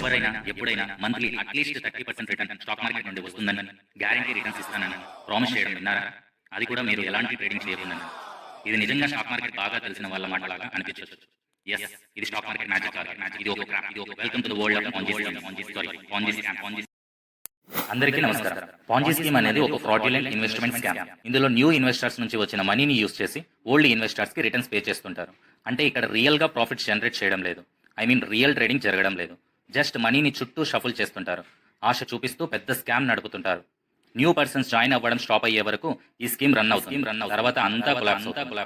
ఎవరైనా ఎప్పుడైనా monthly at least thirty percent return stock market నుండి వస్తుందని గ్యారంటీ రిటర్న్స్ ఇస్తానని ప్రామిస్ చేయడం విన్నారా? అది కూడా మీరు ఎలాంటి ట్రేడింగ్ చేయకుండా ఇది నిజంగా స్టాక్ మార్కెట్ బాగా తెలిసిన వాళ్ళ మాటలాగా అనిపించవచ్చు ఎస్ ఇది స్టాక్ మార్కెట్ మ్యాజిక్ కాదు. ఇది ఒక ఇది ఒక welcome to the world of Ponzi sorry Ponzi Ponzi అందరికీ నమస్కారం. పాంజీ స్కీమ్ అనేది ఒక ఫ్రాడ్యులెంట్ ఇన్వెస్ట్మెంట్ స్కామ్ ఇందులో న్యూ ఇన్వెస్టర్స్ నుంచి వచ్చిన మనీని యూస్ చేసి ఓల్డ్ ఇన్వెస్టర్స్కి రిటర్న్స్ పే చేస్తుంటారు. అంటే ఇక్కడ రియల్గా ప్రాఫిట్ జనరేట్ చేయడం లేదు. ఐ మీన్ రియల్ ట్రేడింగ్ జరగడం లేదు. జస్ట్ మనీని చుట్టూ షఫుల్ చేస్తుంటారు. ఆశ చూపిస్తూ పెద్ద స్కామ్ నడుపుతుంటారు. న్యూ పర్సన్స్ జాయిన్ అవ్వడం స్టాప్ అయ్యే వరకు ఈ స్కీమ్ రన్ అవుతుంది. రన్ తర్వాత అంతా కొలాప్స్ అవుతుంది.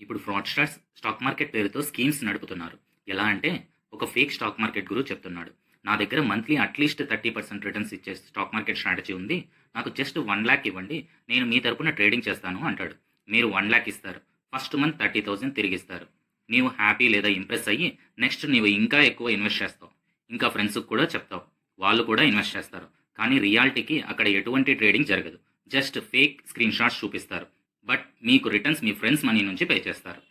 ఇప్పుడు ఫ్రాడ్స్టర్స్ స్టాక్ మార్కెట్ పేరుతో స్కీమ్స్ నడుపుతున్నారు. ఎలా అంటే ఒక ఫేక్ స్టాక్ మార్కెట్ గురు చెప్తున్నాడు. నా దగ్గర monthly at least thirty percent returns ఇచ్చే స్టాక్ మార్కెట్ స్ట్రాటజీ ఉంది. నాకు జస్ట్ వన్ ల్యాక్ ఇవ్వండి. నేను మీ తరపున ట్రేడింగ్ చేస్తాను అంటాడు. మీరు వన్ ల్యాక్ ఇస్తారు. ఫస్ట్ మంత్ థర్టీ థౌసండ్ తిరిగి ఇస్తారు నీవు హ్యాపీ లేదా ఇంప్రెస్ అయ్యి నెక్స్ట్ నీవు ఇంకా ఎక్కువ ఇన్వెస్ట్ చేస్తావు. ఇంకా ఫ్రెండ్స్కి కూడా చెప్తావు. వాళ్ళు కూడా ఇన్వెస్ట్ చేస్తారు. కానీ రియాలిటీకి అక్కడ ఎటువంటి ట్రేడింగ్ జరగదు. జస్ట్ ఫేక్ స్క్రీన్ షాట్స్ చూపిస్తారు. బట్ మీకు రిటర్న్స్ మీ ఫ్రెండ్స్ మనీ నుంచి పే చేస్తారు.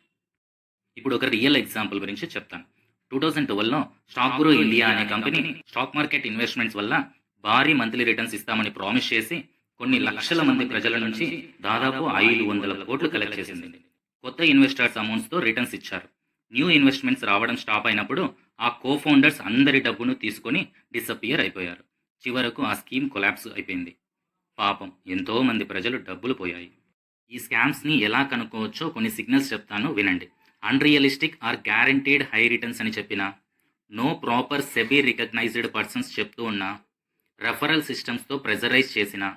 ఇప్పుడు ఒక రియల్ ఎగ్జాంపుల్ గురించి చెప్తాను. టూ థౌజండ్ ట్వెల్వ్లో స్టాక్ గురు ఇండియా అనే కంపెనీ స్టాక్ మార్కెట్ ఇన్వెస్ట్మెంట్స్ వల్ల భారీ మంత్లీ రిటర్న్స్ ఇస్తామని ప్రామిస్ చేసి కొన్ని లక్షల మంది ప్రజల నుంచి దాదాపు ఐదు వందల కోట్లు కలెక్ట్ చేసింది. కొత్త ఇన్వెస్టర్స్ అమౌంట్స్తో రిటర్న్స్ ఇచ్చారు. న్యూ ఇన్వెస్ట్మెంట్స్ రావడం స్టాప్ అయినప్పుడు ఆ కో ఫౌండర్స్ అందరి డబ్బును తీసుకొని డిసప్పియర్ అయిపోయారు. చివరకు ఆ స్కీమ్ కొలాప్స్ అయిపోయింది. పాపం ఎంతో మంది ప్రజలు డబ్బులు పోయాయి. ఈ స్కామ్స్ని ఎలా కనుక్కోవచ్చో కొన్ని సిగ్నల్స్ చెప్తాను వినండి. Unrealistic or guaranteed high returns అని చెప్పిన no proper SEBI recognized persons చెప్తూ ఉన్నా రెఫరల్ సిస్టమ్స్తో ప్రెజరైజ్ చేసిన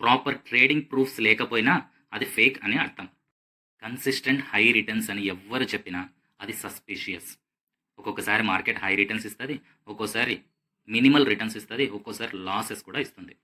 ప్రాపర్ ట్రేడింగ్ ప్రూఫ్స్ లేకపోయినా అది ఫేక్ అని అర్థం. కన్సిస్టెంట్ హై రిటర్న్స్ అని ఎవ్వరు చెప్పినా అది సస్పిషియస్ ఒక్కొక్కసారి మార్కెట్ హై రిటర్న్స్ ఇస్తుంది ఒక్కోసారి మినిమల్ రిటర్న్స్ ఇస్తుంది ఒక్కోసారి లాసెస్ కూడా ఇస్తుంది.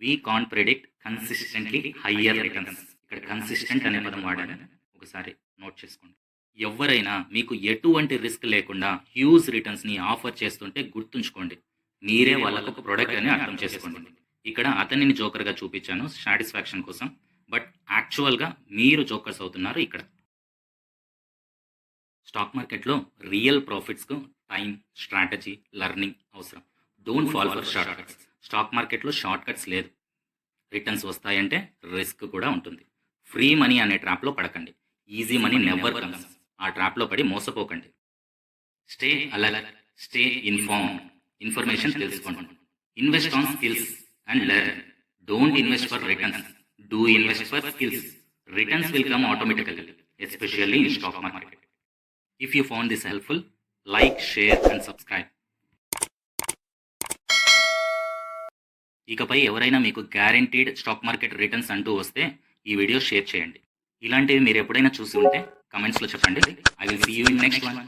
We can predict consistently higher returns ఇక్కడ కన్సిస్టెంట్ అనే పదం వాడాను. ఒకసారి నోట్ చేసుకోండి. ఎవరైనా మీకు ఎటువంటి రిస్క్ లేకుండా హ్యూజ్ రిటర్న్స్ని ఆఫర్ చేస్తుంటే గుర్తుంచుకోండి. మీరే వాళ్ళకు ఒక ప్రొడక్ట్ అని అర్థం చేసుకోండి. ఇక్కడ అతనిని జోకర్గా చూపించాను. సాటిస్ఫాక్షన్ కోసం యాక్చువల్గా మీరు జోకర్స్ అవుతున్నారు ఇక్కడ. స్టాక్ మార్కెట్లో రియల్ ప్రాఫిట్స్కు టైం స్ట్రాటజీ లర్నింగ్ అవసరం. Don't fall for shortcuts. Stock మార్కెట్లో షార్ట్ కట్స్ లేదు. రిటర్న్స్ వస్తాయంటే రిస్క్ కూడా ఉంటుంది. ఫ్రీ మనీ అనే ట్రాప్లో పడకండి. Easy money never comes. ఆ ట్రాప్లో పడి మోసపోకండి. Stay alert stay inform information తెలుసుకోండి. Invest on skills and learn don't invest for returns do invest for skills. Returns will come automatically, especially in stock market if you found this helpful like share and subscribe ఇకపై ఎవరైనా మీకు guaranteed stock market returns అంటూ వస్తే ఈ video share చేయండి. ఇలాంటివి మీరు ఎప్పుడైనా చూసి ఉంటే కమెంట్స్లో చెప్పండి. I will see you in next one